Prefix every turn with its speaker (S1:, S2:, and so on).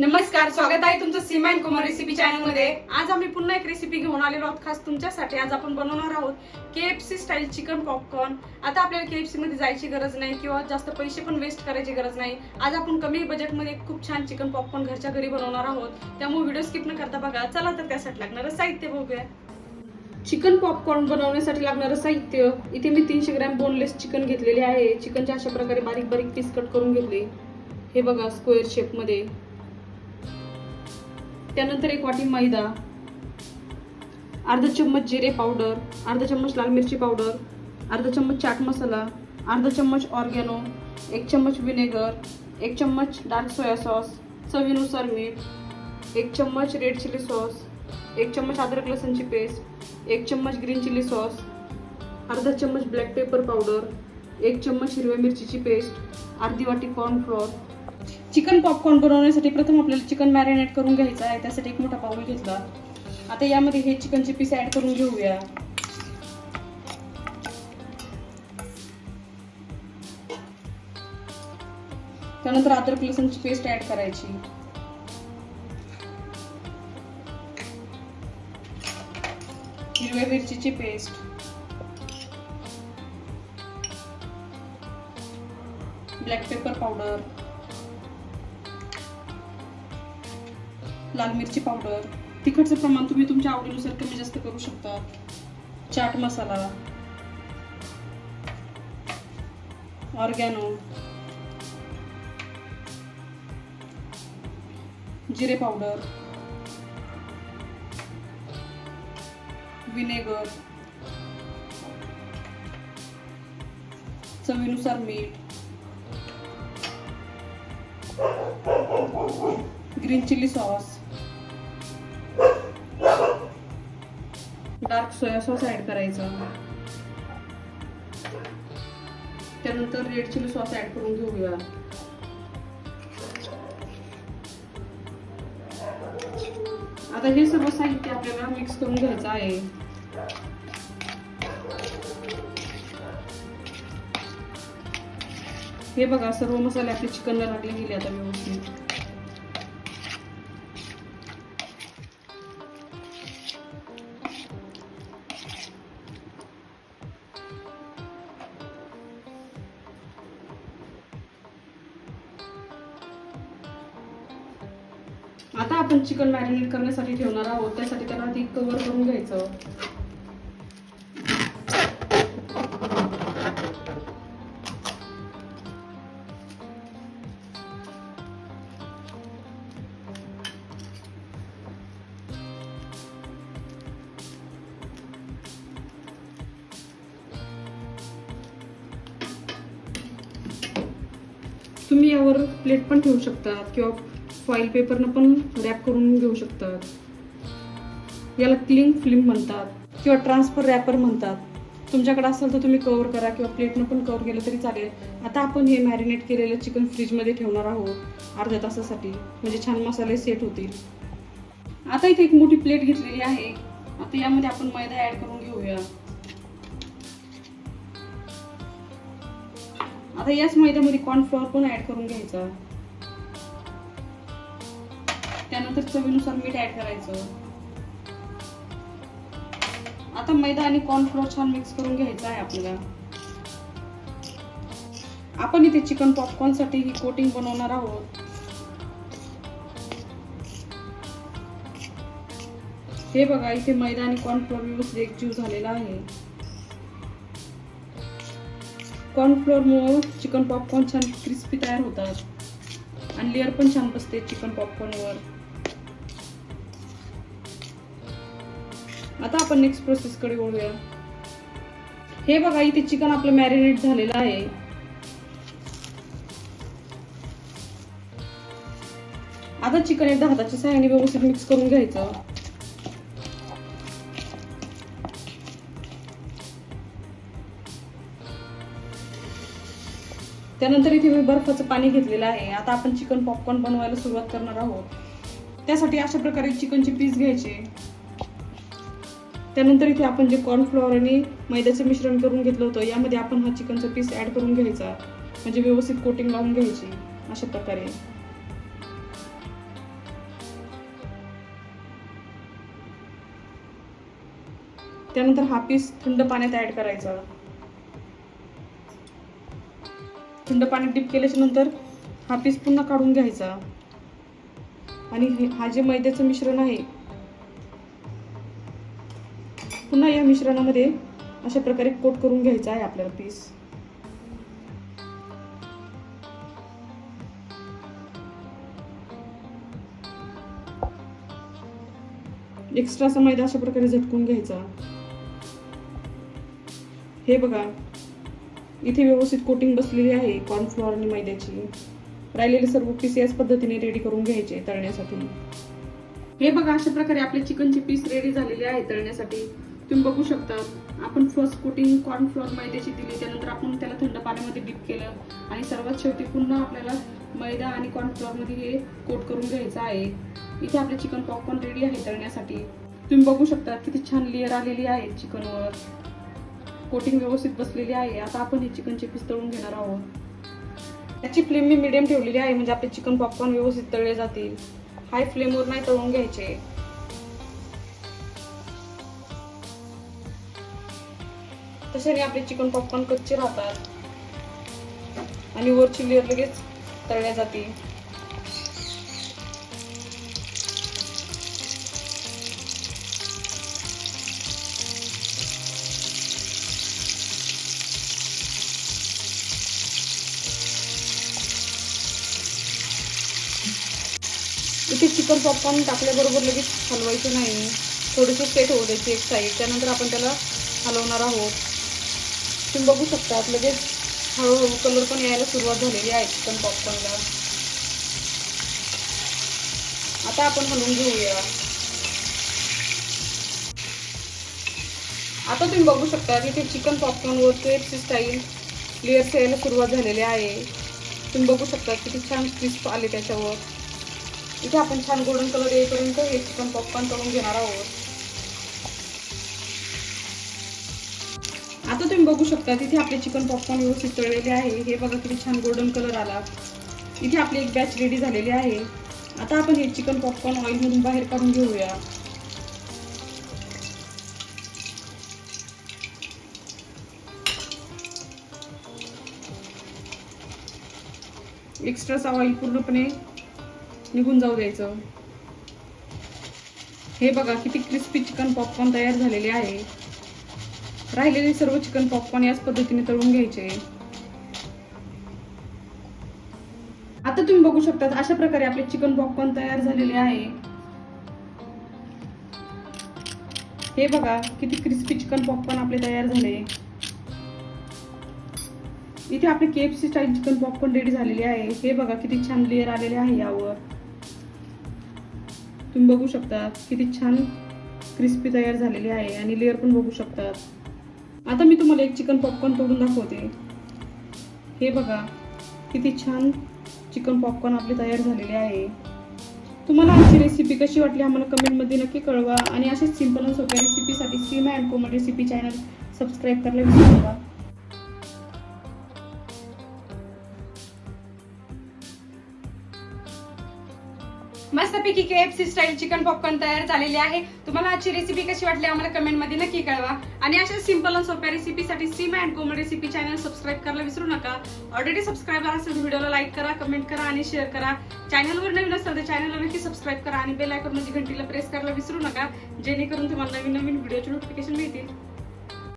S1: नमस्कार स्वागत आहे तुमचं सीमा अँड कुमार रेसिपी चॅनलमध्ये आज आम्ही पुन्हा एक रेसिपी घेऊन आलेलो आहोत खास तुमच्यासाठी. आज आपण बनवणार आहोत केएफसी स्टाईल चिकन पॉपकॉर्न आता आपल्याला केएफसी मध्ये जायची गरज नाही किंवा जास्त पैसे पण वेस्ट करायची गरज नाही. आज आपण कमी बजेटमध्ये खूप छान चिकन पॉपकॉर्न घरच्या घरी बनवणार आहोत. त्यामुळे व्हिडिओ स्किप न करता बघा. चला तर त्यासाठी लागणारं साहित्य बघूया. चिकन पॉपकॉर्न बनवण्यासाठी लागणारं साहित्य. इथे मी तीनशे ग्रॅम बोनलेस चिकन घेतलेले आहे. चिकनचे अशा प्रकारे बारीक बारीक पीस कट करून घेतले. हे बघा स्क्वेअर शेपमध्ये त्यानंतर एक वाटी मैदा अर्धा चम्मच जिरे पावडर अर्धा चम्मच लाल मिरची पावडर अर्धा चम्मच चाट मसाला अर्धा चम्मच ऑर्गॅनो एक चम्मच विनेगर एक चम्मच डार्क सोया सॉस चवीनुसार मीठ एक चम्मच रेड चिली सॉस एक चम्मच अद्रक लसणची पेस्ट एक चम्मच ग्रीन चिली सॉस अर्धा चम्मच ब्लॅक पेपर पावडर एक चम्मच हिरव्या मिरचीची पेस्ट अर्धी वाटी कॉर्नफ्लोअर चिकन पॉपकॉर्न बनवण्यासाठी प्रथम आपल्याला चिकन मॅरिनेट करून घ्यायचं आहे. त्यासाठी एक मोठा पाऊल घेतला. आता यामध्ये हे चिकनचे पीस ऍड करून घेऊया. त्यानंतर अद्रक लसणची पेस्ट ऍड करायची. हिरव्या मिरचीची पेस्ट ब्लॅक पेपर पावडर लाल मिरची पावडर तिखटचं प्रमाण तुम्ही तुमच्या आवडीनुसार कमी जास्त करू शकता. चाट मसाला. ऑर्गॅनो. जिरे पावडर विनेगर. चवीनुसार मीठ. Green chilli sauce. Dark soya sauce add करायचा. त्यानंतर रेड चिली सॉस ऍड करून घेऊया. आता हे सर्व साहित्य आपल्याला मिक्स करून घ्यायचं आहे. हे बघा सर्व मसाले आपले चिकनला लागले गेले आता व्यवस्थित. आता आपण चिकन मॅरिनेट करण्यासाठी ठेवणार आहोत. त्यासाठी त्याला आधी कव्हर करून घ्यायचं. तुम्ही यावर प्लेट पण ठेवू शकता किंवा फॉईल पेपरनं पण रॅप करून घेऊ शकतात. याला क्लिंग फिल्म म्हणतात किंवा ट्रान्सफर रॅपर म्हणतात. तुमच्याकडे असेल तर तुम्ही कव्हर करा किंवा प्लेटनं पण कवर केलं तरी चालेल. आता आपण हे मॅरिनेट केलेलं चिकन फ्रीजमध्ये ठेवणार आहोत अर्ध्या तासासाठी. म्हणजे छान मसाले सेट होतील. आता इथे एक मोठी प्लेट घेतलेली आहे. आता यामध्ये आपण मैदा ॲड करून घेऊया. आता याच मैद्यामध्ये कॉर्नफ्लॉवर पण ॲड करून घ्यायचा. त्यानंतर चवीनुसार मीठ ऍड करायचं. आता मैदा आणि कॉर्नफ्लोअर छान मिक्स करून घ्यायचा आहे आपल्याला. आपण इथे चिकन पॉपकॉर्नसाठी ही कोटिंग बनवणार आहोत. हे बघा इथे मैदा आणि कॉर्नफ्लोअर व्यवस्थित एकजीव झालेला आहे. कॉर्नफ्लोअरमुळं चिकन पॉपकॉर्न छान क्रिस्पी तयार होतात. आणि लेअर पण छान बसते चिकन पॉपकॉर्नवर आता आपण नेक्स्ट प्रोसेसकडे वळूया. हे बघा इथे चिकन आपलं मॅरिनेट झालेलं आहे. आता चिकन एकदा हाताच्या सहाय्याने व्यवस्थित मिक्स करून घ्यायचं. त्यानंतर इथे मी बर्फाचं पाणी घेतलेलं आहे. आता आपण चिकन पॉपकॉर्न बनवायला सुरुवात करणार आहोत. त्यासाठी अशा प्रकारे चिकनचे पीस घ्यायचे. त्यानंतर इथे आपण जे कॉर्नफ्लॉवर आणि मैद्याचं मिश्रण करून घेतलं होतं यामध्ये आपण हा चिकनचा पीस ॲड करून घ्यायचा. म्हणजे व्यवस्थित कोटिंग लावून घ्यायची अशा प्रकारे. त्यानंतर हा पीस थंड पाण्यात ॲड करायचा. थंड पाण्यात डीप केल्याच्यानंतर हा पीस पुन्हा काढून घ्यायचा. आणि हा जे मैद्याचं मिश्रण आहे पुन्हा या मिश्रणामध्ये अशा प्रकारे कोट करून घ्यायचा आहे आपल्याला पीस एक्स्ट्राचा मैदा अशा प्रकारे झटकून घ्यायचा. हे बघा इथे व्यवस्थित कोटिंग बसलेली आहे कॉर्नफ्लॉवर आणि मैद्याची. राहिलेले सर्व पीस याच पद्धतीने रेडी करून घ्यायचे तळण्यासाठी. हे बघा अशा प्रकारे आपले चिकनचे पीस रेडी झालेले आहे तळण्यासाठी. तुम्ही बघू शकता. आपण फर्स्ट कोटिंग कॉर्नफ्लॉवर मैद्याची दिली त्यानंतर आपण त्याला थंड पाण्यामध्ये डीप केलं आणि सर्वात शेवटी पुन्हा आपल्याला मैदा आणि कॉर्नफ्लॉरमध्ये हे कोट करून घ्यायचं आहे. इथे आपले चिकन पॉपकॉर्न रेडी आहे तळण्यासाठी. तुम्ही बघू शकता किती छान लेअर आलेली आहे चिकनवर कोटिंग व्यवस्थित बसलेली आहे. आता आपण हे चिकनचे पीस तळून घेणार आहोत. याची फ्लेम मी मिडियम ठेवलेली आहे म्हणजे आपले चिकन पॉपकॉर्न व्यवस्थित तळले जातील. हाय फ्लेमवर नाही तळून घ्यायचे. तशाने आपले चिकन पॉपकॉर्न कच्चे राहतात. आणि वरची लेअर लगेच तळल्या जाते. इथे चिकन पॉपकॉर्न टाकल्याबरोबर लगेच हलवायचं नाही. थोडेसे सेट होऊ द्यायचे एक साईड त्यानंतर आपण त्याला हलवणार आहोत. तुम्ही बघू शकता लगेच हळूहळू कलर पण यायला सुरुवात झालेली आहे चिकन पॉपकॉर्नला आता आपण हलवून घेऊया. आता तुम्ही बघू शकता की ते चिकन पॉपकॉर्नवर केएफसी स्टाईल लेअर्स यायला सुरुवात झालेली आहे. तुम्ही बघू शकता किती छान क्रिस्प आले त्याच्यावर. इथे आपण छान गोल्डन कलर येईपर्यंत हे चिकन पॉपकॉर्न करून घेणार आहोत. आता तुम्ही बघू शकता तिथे आपले चिकन पॉपकॉर्न व्यवस्थित तळलेले आहे. हे बघा किती छान गोल्डन कलर आला. इथे आपली एक बॅच रेडी झालेली आहे. आता आपण हे चिकन पॉपकॉर्न ऑइलमधून बाहेर काढून घेऊया. एक्स्ट्राचा ऑइल पूर्णपणे निघून जाऊ द्यायचं. हे बघा किती क्रिस्पी चिकन पॉपकॉर्न तयार झालेले आहे. राहिलेले सर्व चिकन पॉपकॉर्न याच पद्धतीने तळून घ्यायचे. आता तुम्ही बघू शकता अशा प्रकारे आपले चिकन पॉपकॉर्न तयार झालेले आहे. हे बघा किती क्रिस्पी चिकन पॉपकॉर्न आपले तयार झाले. इथे आपले KFC style chicken popcorn ready झालेले आहे. हे बघा किती छान लेअर आलेले आहे यावर. तुम्ही बघू शकता किती छान क्रिस्पी तयार झालेली आहे. आणि लेअर पण बघू शकतात. आता मी तुम्हाला एक चिकन पॉपकॉर्न तोडून दाखवते. हे बघा किती छान चिकन पॉपकॉर्न आपले तयार झालेले आहे. तुम्हाला आमची रेसिपी कशी वाटली आम्हाला कमेंटमध्ये नक्की कळवा. आणि अशाच सिंपल आणि सोप्या रेसिपीसाठी Seema and Komal recipe channel subscribe करायला विसरू नका.
S2: मस्तपैकी K F C style chicken popcorn तयार झालेले आहे. तुम्हाला आजची रेसिपी कशी वाटली आम्हाला कमेंटमध्ये नक्की कळवा. आणि अशा सिंपल आणि सोप्या रेसिपीसाठी Seema and Komal recipe channel subscribe करायला विसरू नका. ऑलरेडी सबस्क्राईबर असेल व्हिडिओला लाईक करा कमेंट करा आणि शेअर करा. चॅनलवर नवीन असेल तर चॅनलला नक्की सबस्क्राईब करा आणि बेल आयकॉन म्हणजे घंटीला प्रेस करायला विसरू नका. जेणेकरून तुम्हाला नवीन नवीन व्हिडिओचे नोटिफिकेशन मिळतील.